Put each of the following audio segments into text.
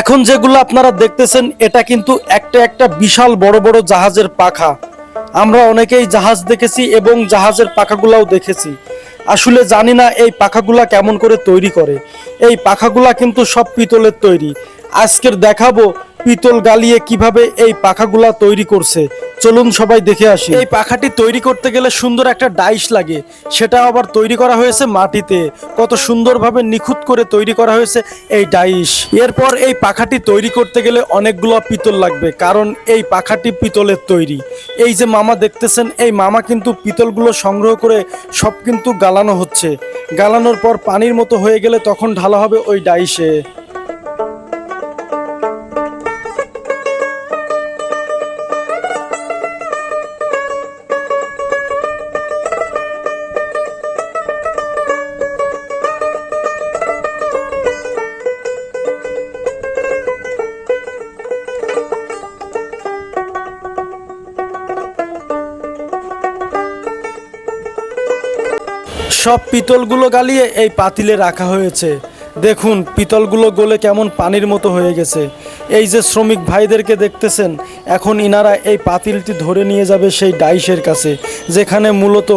এখন যেগুলো আপনারা দেখতেছেন, এটা কিন্তু একটা একটা বিশাল বড় বড় জাহাজের পাখা। আমরা অনেকেই জাহাজ দেখেছি এবং জাহাজের পাখাগুলাও দেখেছি। আসলে জানি না এই পাখাগুলা কেমন করে তৈরি করে। এই পাখাগুলা কিন্তু সব পিতলের তৈরি। আজকের দেখাবো পিতল গালিয়ে কীভাবে এই পাখাগুলা তৈরি করছে। চলুন সবাই দেখে আসি। এই পাখাটি তৈরি করতে গেলে সুন্দর একটা ডাইস লাগে। সেটা আবার তৈরি করা হয়েছে মাটিতে। কত সুন্দরভাবে নিখুঁত করে তৈরি করা হয়েছে এই ডাইস। এরপর এই পাখাটি তৈরি করতে গেলে অনেকগুলো পিতল লাগবে, কারণ এই পাখাটি পিতলের তৈরি। এই যে মামা দেখতেছেন, এই মামা কিন্তু পিতলগুলো সংগ্রহ করে সব কিন্তু গালানো হচ্ছে। গালানোর পর পানির মতো হয়ে গেলে তখন ঢালা হবে ওই ডাইসে। সব পিতলগুলো গালিয়ে এই পাতিলে রাখা হয়েছে। দেখুন, পিতলগুলো গলে কেমন পানির মতো হয়ে গেছে। এই যে শ্রমিক ভাইদেরকে দেখতেছেন, এখন ইনারা এই পাতিলটি ধরে নিয়ে যাবে সেই ডাইসের কাছে, যেখানে মূলত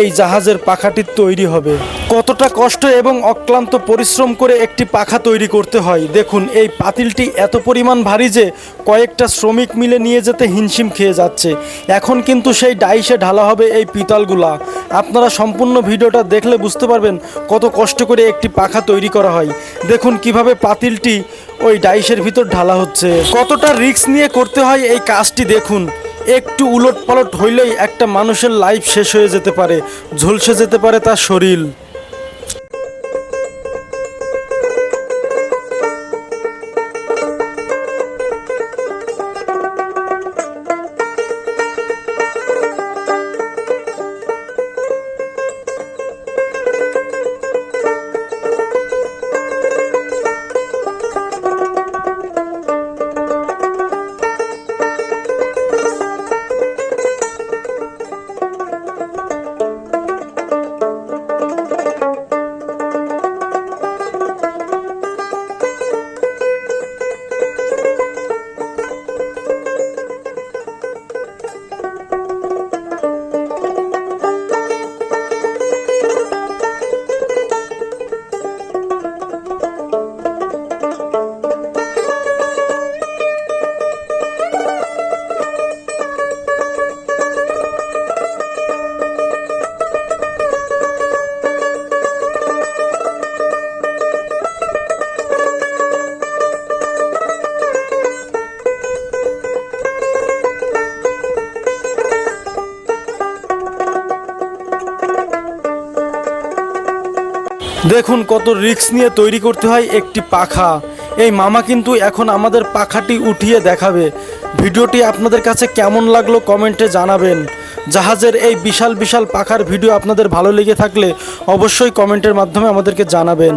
এই জাহাজের পাখাটি তৈরি হবে। কতটা কষ্ট এবং অক্লান্ত পরিশ্রম করে একটি পাখা তৈরি করতে হয়। দেখুন, এই পাতিলটি এত পরিমাণ ভারী যে কয়েকটা শ্রমিক মিলে নিয়ে যেতে হিমশিম খেয়ে যাচ্ছে। এখন কিন্তু সেই ডাইসে ঢালা হবে এই পিতলগুলা। আপনারা সম্পূর্ণ ভিডিওটা দেখলে বুঝতে পারবেন কত কষ্ট করে একটি পাখা তৈরি করা হয়। দেখুন কীভাবে পাতিলটি ওই ডাইসের ভিতর ঢালা হচ্ছে। কতটা রিস্ক নিয়ে করতে হয় এই কাজটি দেখুন। একটু উলট পালট হইলেই একটা মানুষের লাইফ শেষ হয়ে যেতে পারে, ঝলসে যেতে পারে তার শরীর। দেখুন কত রিক্স নিয়ে তৈরি করতে হয় একটি পাখা। এই মামা কিন্তু এখন আমাদের পাখাটি উঠিয়ে দেখাবে। ভিডিওটি আপনাদের কাছে কেমন লাগল কমেন্টে জানাবেন। জাহাজের এই বিশাল বিশাল পাখার ভিডিও আপনাদের ভালো লেগে থাকলে অবশ্যই কমেন্টের মাধ্যমে আমাদেরকে জানাবেন।